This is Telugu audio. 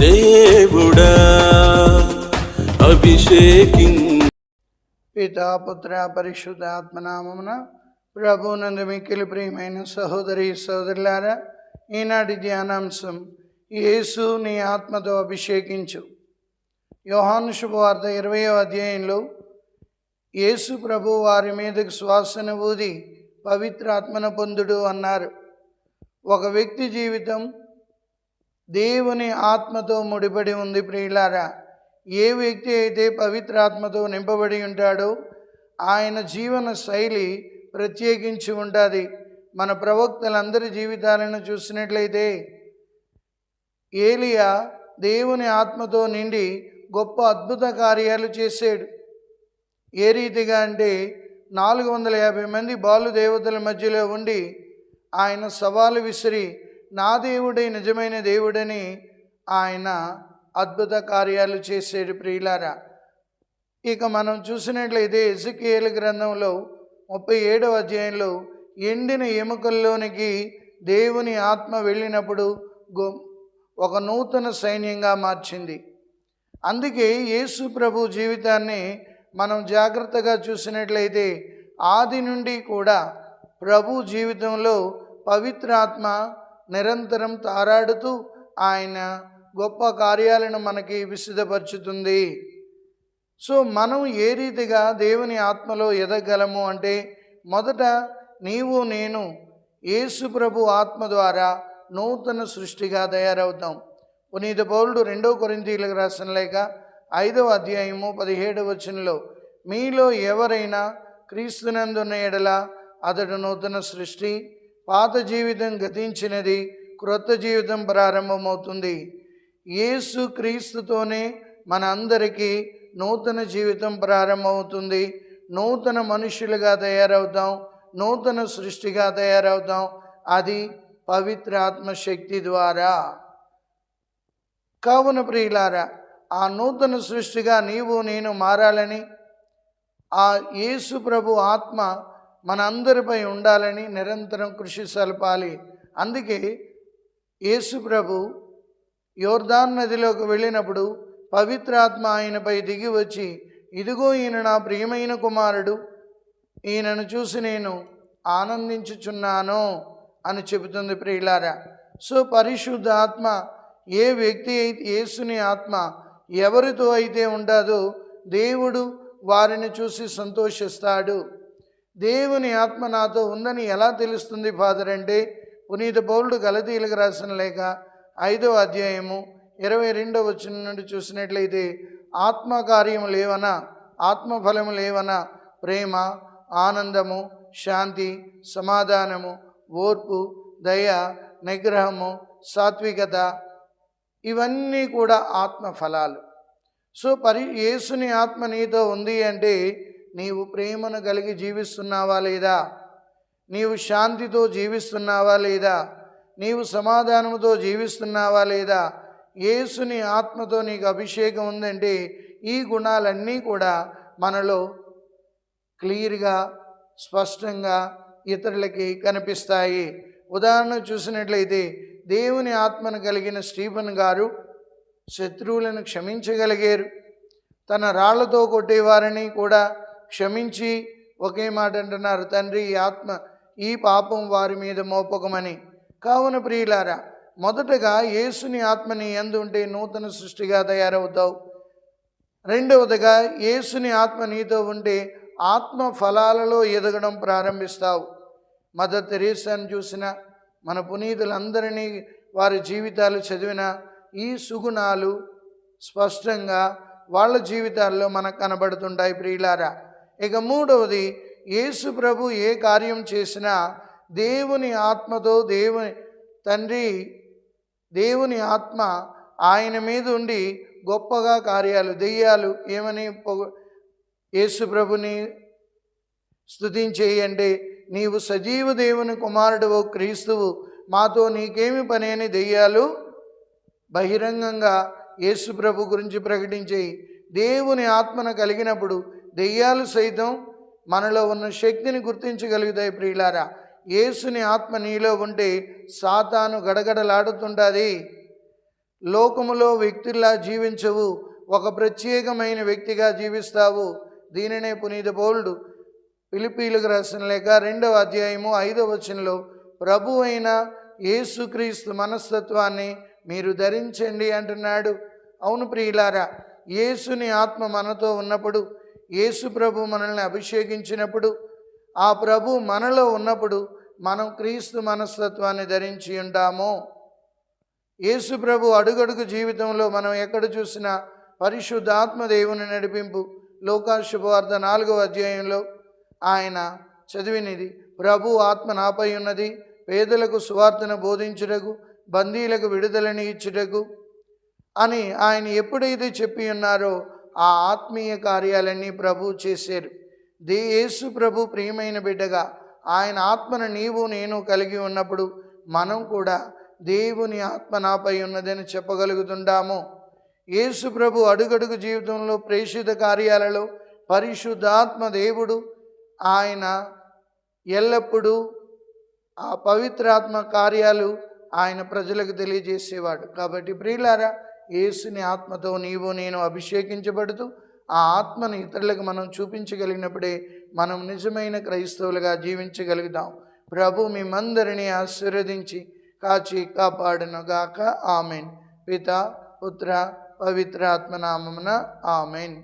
దేవుడా అభిషేకిం. పితా పుత్ర పరిశుద్ధ ఆత్మనామమున ప్రభునందు మిక్కిలి ప్రియమైన సహోదరి సహోదరులారా ఈనాటి ధ్యానాంశం యేసు నీ ఆత్మతో అభిషేకించు. యోహాను శుభవార్త ఇరవయో అధ్యాయంలో యేసు ప్రభు వారి మీదకు శ్వాసను ఊది పవిత్రాత్మను పొందుడు అన్నారు. ఒక వ్యక్తి జీవితం దేవుని ఆత్మతో ముడిపడి ఉంది ప్రియులారా. ఏ వ్యక్తి అయితే పవిత్రాత్మతో నింపబడి ఉంటాడో ఆయన జీవన శైలి ప్రత్యేకించి ఉంటుంది మన ప్రవక్తలందరి జీవితాలను చూసినట్లయితే ఏలియా దేవుని ఆత్మతో నిండి గొప్ప అద్భుత కార్యాలు చేశాడు. ఏ రీతిగా అంటే నాలుగు వందల యాభై మంది బాలు దేవతల మధ్యలో ఉండి ఆయన సవాలు విసిరి నా దేవుడే నిజమైన దేవుడని ఆయన అద్భుత కార్యాలు చేసేడు ప్రియులారా. ఇక మనం చూసినట్లయితే ఎజకేల్ గ్రంథంలో ముప్పై ఏడవ అధ్యాయంలో ఎండిన ఎముకల్లోనికి దేవుని ఆత్మ వెళ్ళినప్పుడు గొ ఒక నూతన సైన్యంగా మార్చింది. అందుకే యేసు ప్రభు జీవితాన్ని మనం జాగ్రత్తగా చూసినట్లయితే ఆది నుండి కూడా ప్రభు జీవితంలో పవిత్రాత్మ నిరంతరం తారాడుతూ ఆయన గొప్ప కార్యాలను మనకి విశుద్ధపరుచుతుంది. సో మనం ఏ రీతిగా దేవుని ఆత్మలో ఎదగలము అంటే మొదట నీవు నేను యేసు ప్రభు ఆత్మ ద్వారా నూతన సృష్టిగా తయారవుతాం. పునీత పౌరుడు రెండో కొరింతీలకు రాసిన లేక ఐదవ అధ్యాయము పదిహేడవ వచనంలో మీలో ఎవరైనా క్రీస్తునందున్న ఎడల అతడు నూతన సృష్టి పాత జీవితం గతించినది క్రొత్త జీవితం ప్రారంభమవుతుంది. యేసు క్రీస్తుతోనే మన అందరికీ నూతన జీవితం ప్రారంభమవుతుంది. నూతన మనుషులుగా తయారవుతాం నూతన సృష్టిగా తయారవుతాం. అది పవిత్ర ఆత్మశక్తి ద్వారా. కావున ప్రియులారా ఆ నూతన సృష్టిగా నీవు నేను మారాలని ఆ యేసు ప్రభు ఆత్మ మన అందరిపై ఉండాలని నిరంతరం కృషి సలపాలి. అందుకే యేసు ప్రభు యోర్దాన్ నదిలోకి వెళ్ళినప్పుడు పవిత్రాత్మ ఆయనపై దిగి వచ్చి ఇదిగో ఈయన నా ప్రియమైన కుమారుడు ఈయనను చూసి నేను ఆనందించుచున్నాను అని చెబుతుంది ప్రియులారా. సో పరిశుద్ధ ఆత్మ ఏ వ్యక్తి అయితే యేసుని ఆత్మ ఎవరితో అయితే ఉండదో దేవుడు వారిని చూసి సంతోషిస్తాడు. దేవుని ఆత్మ నాతో ఉందని ఎలా తెలుస్తుంది ఫాదర్ అంటే పునీత పౌరుడు గలతీలకు రాసిన లేక ఐదవ అధ్యాయము ఇరవై రెండవ వచ్చిన నుండి చూసినట్లయితే ఆత్మకార్యము లేవనా ఆత్మఫలము లేవనా ప్రేమ ఆనందము శాంతి సమాధానము ఓర్పు దయ నిగ్రహము సాత్వికత ఇవన్నీ కూడా ఆత్మ ఫలాలు. సో పరి యేసుని ఆత్మ నీతో ఉంది అంటే నీవు ప్రేమను కలిగి జీవిస్తున్నావా లేదా? నీవు శాంతితో జీవిస్తున్నావా లేదా? నీవు సమాధానముతో జీవిస్తున్నావా లేదా? యేసుని ఆత్మతో నీకు అభిషేకం ఉందంటే ఈ గుణాలన్నీ కూడా మనలో క్లియర్గా స్పష్టంగా ఇతరులకి కనిపిస్తాయి. ఉదాహరణ చూసినట్లయితే దేవుని ఆత్మను కలిగిన స్టీఫన్ గారు శత్రువులను క్షమించగలిగారు. తన రాళ్ళతో కొట్టేవారిని కూడా క్షమించి ఒకే మాట అంటున్నారు తండ్రి ఈ ఆత్మ ఈ పాపం వారి మీద మోపకమని. కావున ప్రియులారా మొదటగా యేసుని ఆత్మని ఎందు ఉంటే నూతన సృష్టిగా తయారవుతావు. రెండవదిగా యేసుని ఆత్మ నీతో ఉంటే ఆత్మ ఫలాలలో ఎదగడం ప్రారంభిస్తావు. మదర్ తెరీసాను చూసిన మన పునీతులందరినీ వారి జీవితాలు చదివిన ఈ సుగుణాలు స్పష్టంగా వాళ్ళ జీవితాల్లో మనకు కనబడుతుంటాయి ప్రియులారా. ఇక మూడవది యేసు ప్రభు ఏ కార్యం చేసినా దేవుని ఆత్మతో దేవుని తండ్రి దేవుని ఆత్మ ఆయన మీద ఉండి గొప్పగా కార్యాలు దెయ్యాలు ఏమని పొగ యేసు ప్రభుని స్థుతించేయండి నీవు సజీవ దేవుని కుమారుడువు క్రీస్తువు మాతో నీకేమి పని అని దెయ్యాలు బహిరంగంగా యేసు ప్రభు గురించి ప్రకటించేయి. దేవుని ఆత్మను కలిగినప్పుడు దెయ్యాలు సైతం మనలో ఉన్న శక్తిని గుర్తించగలుగుతాయి ప్రియులారా. యేసుని ఆత్మ నీలో ఉంటే సాతాను గడగడలాడుతుంటుంది లోకములో వ్యక్తుల్లా జీవించవు. ఒక ప్రత్యేకమైన వ్యక్తిగా జీవిస్తావు. దీనినే పునీత బోల్డు పిలిపీలకు రాసిన లేక రెండవ అధ్యాయము ఐదవ వచనంలో ప్రభు అయిన యేసుక్రీస్తు మనస్తత్వాన్ని మీరు ధరించండి అంటున్నాడు. అవును ప్రియులారా యేసుని ఆత్మ మనతో ఉన్నప్పుడు యేసు ప్రభు మనల్ని అభిషేకించినప్పుడు ఆ ప్రభు మనలో ఉన్నప్పుడు మనం క్రీస్తు మనస్తత్వాన్ని ధరించి ఉంటాము. యేసు ప్రభు అడుగడుగు జీవితంలో మనం ఎక్కడ చూసినా పరిశుద్ధాత్మ దేవుని నడిపింపు లోకాశుభవార్థ నాలుగవ అధ్యాయంలో ఆయన చదివినది ప్రభు ఆత్మ నాపై ఉన్నది పేదలకు సువార్తను బోధించుటకు బందీలకు విడుదలని ఇచ్చుటకు అని ఆయన ఎప్పుడైతే చెప్పి ఉన్నారో ఆ ఆత్మీయ కార్యాలన్నీ ప్రభు చేశారు. దే యేసు ప్రభు ప్రియమైన బిడ్డగా ఆయన ఆత్మను నీవు నేను కలిగి ఉన్నప్పుడు మనం కూడా దేవుని ఆత్మ నాపై ఉన్నదని చెప్పగలుగుతుంటాము. యేసు ప్రభు అడుగడుగు జీవితంలో ప్రేషిత కార్యాలలో పరిశుద్ధాత్మ దేవుడు ఆయన ఎల్లప్పుడూ ఆ పవిత్రాత్మ కార్యాలు ఆయన ప్రజలకు తెలియజేసేవాడు. కాబట్టి ప్రియులారా యేసుని ఆత్మతో నీవు నేను అభిషేకించబడుతూ ఆ ఆత్మను ఇతరులకు మనం చూపించగలిగినప్పుడే మనం నిజమైన క్రైస్తవులుగా జీవించగలుగుతాం. ప్రభు మేమందరినీ ఆశీర్వదించి కాచి కాపాడునుగాక. ఆమెన్. పిత పుత్ర పవిత్రాత్మ నామమున ఆమెన్.